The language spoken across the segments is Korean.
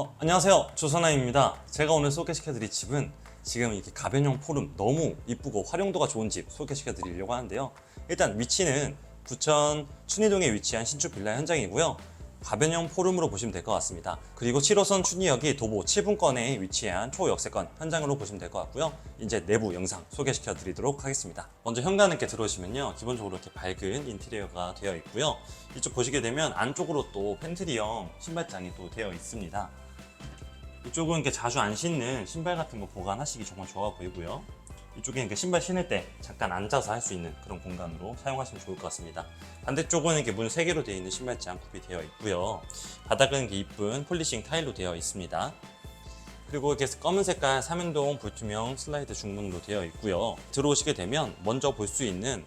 어, 안녕하세요. 조선아입니다. 제가 오늘 소개시켜드릴 집은 지금 이렇게 가변형 포름 너무 이쁘고 활용도가 좋은 집 소개시켜드리려고 하는데요. 일단 위치는 부천 춘희동에 위치한 신축 빌라 현장이고요. 가변형 포름으로 보시면 될 것 같습니다. 그리고 7호선 춘희역이 도보 7분권에 위치한 초역세권 현장으로 보시면 될 것 같고요. 이제 내부 영상 소개시켜 드리도록 하겠습니다. 먼저 현관 이렇게 들어오시면요. 기본적으로 이렇게 밝은 인테리어가 되어 있고요. 이쪽 보시게 되면 안쪽으로 또 팬트리형 신발장이 또 되어 있습니다. 이쪽은 이렇게 자주 안 신는 신발 같은 거 보관하시기 정말 좋아 보이고요. 이쪽에 이렇게 신발 신을 때 잠깐 앉아서 할 수 있는 그런 공간으로 사용하시면 좋을 것 같습니다. 반대쪽은 이렇게 문 3개로 되어 있는 신발장 구비되어 있고요. 바닥은 이렇게 이쁜 폴리싱 타일로 되어 있습니다. 그리고 이렇게 검은 색깔 삼연동 불투명 슬라이드 중문으로 되어 있고요. 들어오시게 되면 먼저 볼 수 있는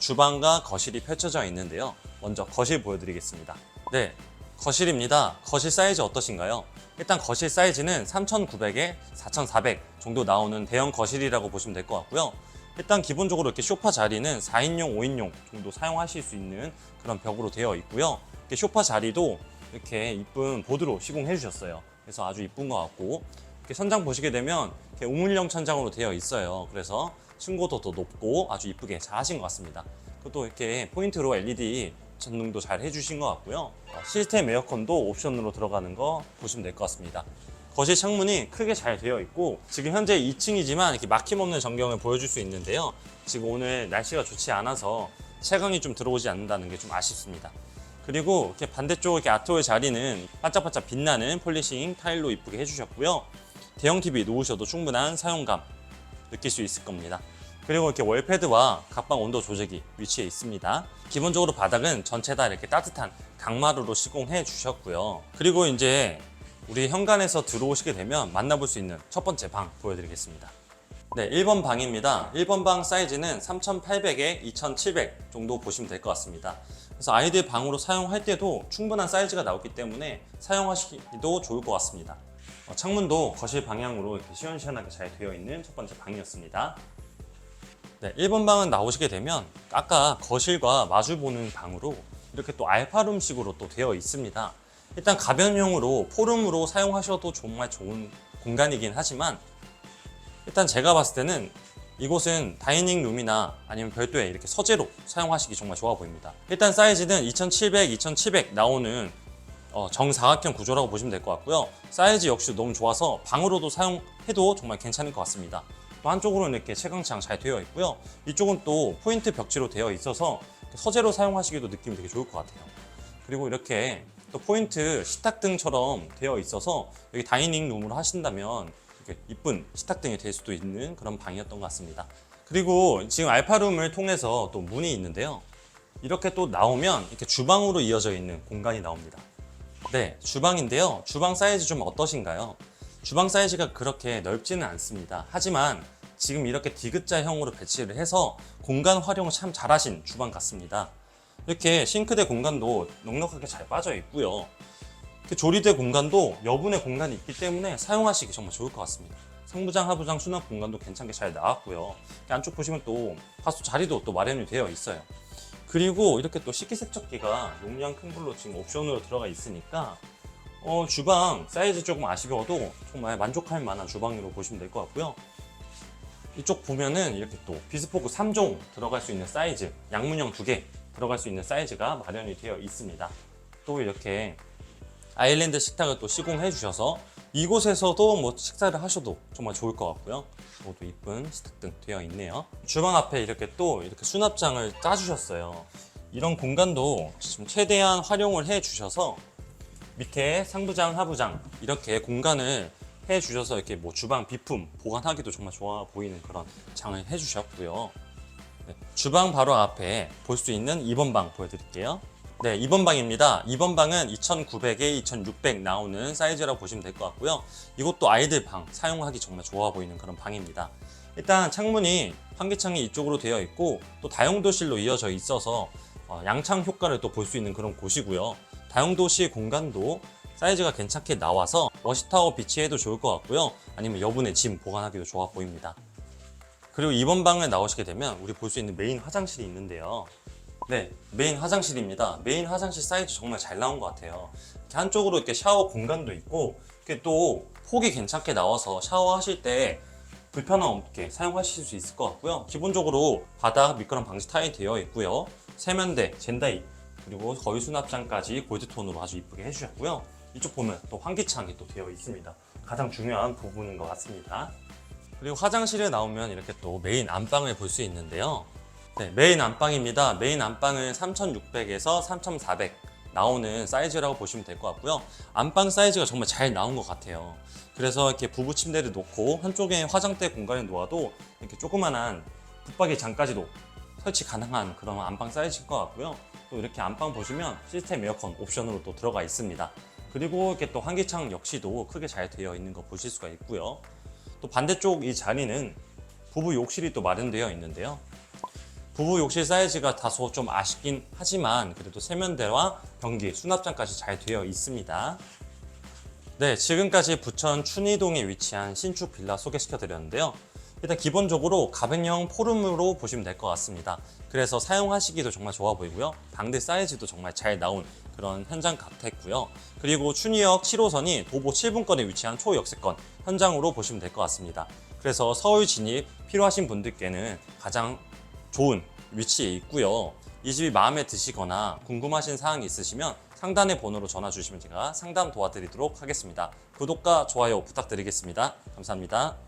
주방과 거실이 펼쳐져 있는데요. 먼저 거실 보여드리겠습니다. 네, 거실입니다. 거실 사이즈 어떠신가요? 일단 거실 사이즈는 3,900에 4,400 정도 나오는 대형 거실이라고 보시면 될 것 같고요. 일단 기본적으로 이렇게 소파 자리는 4인용, 5인용 정도 사용하실 수 있는 그런 벽으로 되어 있고요. 이렇게 소파 자리도 이렇게 이쁜 보드로 시공해 주셨어요. 그래서 아주 이쁜 것 같고 이렇게 천장 보시게 되면 이렇게 우물형 천장으로 되어 있어요. 그래서 층고도도 높고 아주 이쁘게 잘 하신 것 같습니다. 그것도 이렇게 포인트로 LED 전등도 잘 해주신 것 같고요. 어, 시스템 에어컨도 옵션으로 들어가는 거 보시면 될 것 같습니다. 거실 창문이 크게 잘 되어 있고 지금 현재 2층이지만 이렇게 막힘없는 전경을 보여줄 수 있는데요. 지금 오늘 날씨가 좋지 않아서 채광이 좀 들어오지 않는다는 게 좀 아쉽습니다. 그리고 이렇게 반대쪽 이렇게 아트홀 자리는 반짝반짝 빛나는 폴리싱 타일로 이쁘게 해주셨고요. 대형 TV 놓으셔도 충분한 사용감 느낄 수 있을 겁니다. 그리고 이렇게 월패드와 각방 온도 조절기 위치해 있습니다. 기본적으로 바닥은 전체 다 이렇게 따뜻한 강마루로 시공해 주셨고요. 그리고 이제 우리 현관에서 들어오시게 되면 만나볼 수 있는 첫 번째 방 보여드리겠습니다. 네, 1번 방입니다. 1번 방 사이즈는 3,800에 2,700 정도 보시면 될 것 같습니다. 그래서 아이들 방으로 사용할 때도 충분한 사이즈가 나오기 때문에 사용하시기도 좋을 것 같습니다. 어, 창문도 거실 방향으로 이렇게 시원시원하게 잘 되어 있는 첫 번째 방이었습니다. 네, 1번 방은 나오시게 되면 아까 거실과 마주 보는 방으로 이렇게 또 알파룸식으로 또 되어 있습니다. 일단 가변형으로 포룸으로 사용하셔도 정말 좋은 공간이긴 하지만 일단 제가 봤을 때는 이곳은 다이닝 룸이나 아니면 별도의 이렇게 서재로 사용하시기 정말 좋아 보입니다. 일단 사이즈는 2700, 2700 나오는 어, 정사각형 구조라고 보시면 될 것 같고요. 사이즈 역시 너무 좋아서 방으로도 사용해도 정말 괜찮을 것 같습니다. 또 한쪽으로는 이렇게 채광창 잘 되어 있고요. 이쪽은 또 포인트 벽지로 되어 있어서 서재로 사용하시기도 느낌이 되게 좋을 것 같아요. 그리고 이렇게 또 포인트 식탁등처럼 되어 있어서 여기 다이닝 룸으로 하신다면 이렇게 이쁜 식탁등이 될 수도 있는 그런 방이었던 것 같습니다. 그리고 지금 알파룸을 통해서 또 문이 있는데요. 이렇게 또 나오면 이렇게 주방으로 이어져 있는 공간이 나옵니다. 네, 주방인데요. 주방 사이즈 좀 어떠신가요? 주방 사이즈가 그렇게 넓지는 않습니다. 하지만 지금 이렇게 디귿자형으로 배치를 해서 공간 활용을 참 잘하신 주방 같습니다. 이렇게 싱크대 공간도 넉넉하게 잘 빠져 있고요. 조리대 공간도 여분의 공간이 있기 때문에 사용하시기 정말 좋을 것 같습니다. 상부장, 하부장 수납 공간도 괜찮게 잘 나왔고요. 안쪽 보시면 또 가수 자리도 또 마련이 되어 있어요. 그리고 이렇게 또 식기세척기가 용량 큰 걸로 지금 옵션으로 들어가 있으니까 어, 주방 사이즈 조금 아쉬워도 정말 만족할 만한 주방으로 보시면 될 것 같고요. 이쪽 보면은 이렇게 또 비스포크 3종 들어갈 수 있는 사이즈, 양문형 2개 들어갈 수 있는 사이즈가 마련이 되어 있습니다. 또 이렇게 아일랜드 식탁을 또 시공해 주셔서 이곳에서도 뭐 식사를 하셔도 정말 좋을 것 같고요. 모두 이쁜 식탁등 되어 있네요. 주방 앞에 이렇게 또 이렇게 수납장을 짜주셨어요. 이런 공간도 지금 최대한 활용을 해 주셔서 밑에 상부장, 하부장 이렇게 공간을 해 주셔서 이렇게 뭐 주방 비품 보관하기도 정말 좋아 보이는 그런 장을 해 주셨고요. 네, 주방 바로 앞에 볼 수 있는 2번 방 보여드릴게요. 네, 2번 방입니다. 2번 방은 2,900에 2,600 나오는 사이즈라고 보시면 될 것 같고요. 이것도 아이들 방 사용하기 정말 좋아 보이는 그런 방입니다. 일단 창문이 환기창이 이쪽으로 되어 있고 또 다용도실로 이어져 있어서 어, 양창 효과를 또 볼 수 있는 그런 곳이고요. 다용도실 공간도 사이즈가 괜찮게 나와서 러시타워 비치해도 좋을 것 같고요. 아니면 여분의 짐 보관하기도 좋아 보입니다. 그리고 이번 방에 나오시게 되면 우리 볼 수 있는 메인 화장실이 있는데요. 네, 메인 화장실입니다. 메인 화장실 사이즈 정말 잘 나온 것 같아요. 이렇게 한쪽으로 이렇게 샤워 공간도 있고, 이렇게 또 폭이 괜찮게 나와서 샤워하실 때 불편함 없게 사용하실 수 있을 것 같고요. 기본적으로 바닥 미끄럼 방지 타일이 되어 있고요. 세면대, 젠다이, 그리고 거위 수납장까지 골드톤으로 아주 이쁘게 해주셨고요. 이쪽 보면 또 환기창이 또 되어 있습니다. 가장 중요한 부분인 것 같습니다. 그리고 화장실에 나오면 이렇게 또 메인 안방을 볼 수 있는데요. 네, 메인 안방입니다. 메인 안방은 3600에서 3400 나오는 사이즈라고 보시면 될 것 같고요. 안방 사이즈가 정말 잘 나온 것 같아요. 그래서 이렇게 부부 침대를 놓고 한쪽에 화장대 공간을 놓아도 이렇게 조그만한 붙박이 장까지도 설치 가능한 그런 안방 사이즈일 것 같고요. 또 이렇게 안방 보시면 시스템 에어컨 옵션으로 또 들어가 있습니다. 그리고 이렇게 또 환기창 역시도 크게 잘 되어 있는 거 보실 수가 있고요. 또 반대쪽 이 자리는 부부 욕실이 또 마련되어 있는데요. 부부 욕실 사이즈가 다소 좀 아쉽긴 하지만 그래도 세면대와 변기, 수납장까지 잘 되어 있습니다. 네, 지금까지 부천 춘희동에 위치한 신축 빌라 소개시켜 드렸는데요. 일단 기본적으로 가변형 포름으로 보시면 될 것 같습니다. 그래서 사용하시기도 정말 좋아 보이고요. 방대 사이즈도 정말 잘 나온 그런 현장 같았고요. 그리고 춘희역 7호선이 도보 7분권에 위치한 초역세권 현장으로 보시면 될 것 같습니다. 그래서 서울 진입 필요하신 분들께는 가장 좋은 위치에 있고요. 이 집이 마음에 드시거나 궁금하신 사항이 있으시면 상단의 번호로 전화 주시면 제가 상담 도와드리도록 하겠습니다. 구독과 좋아요 부탁드리겠습니다. 감사합니다.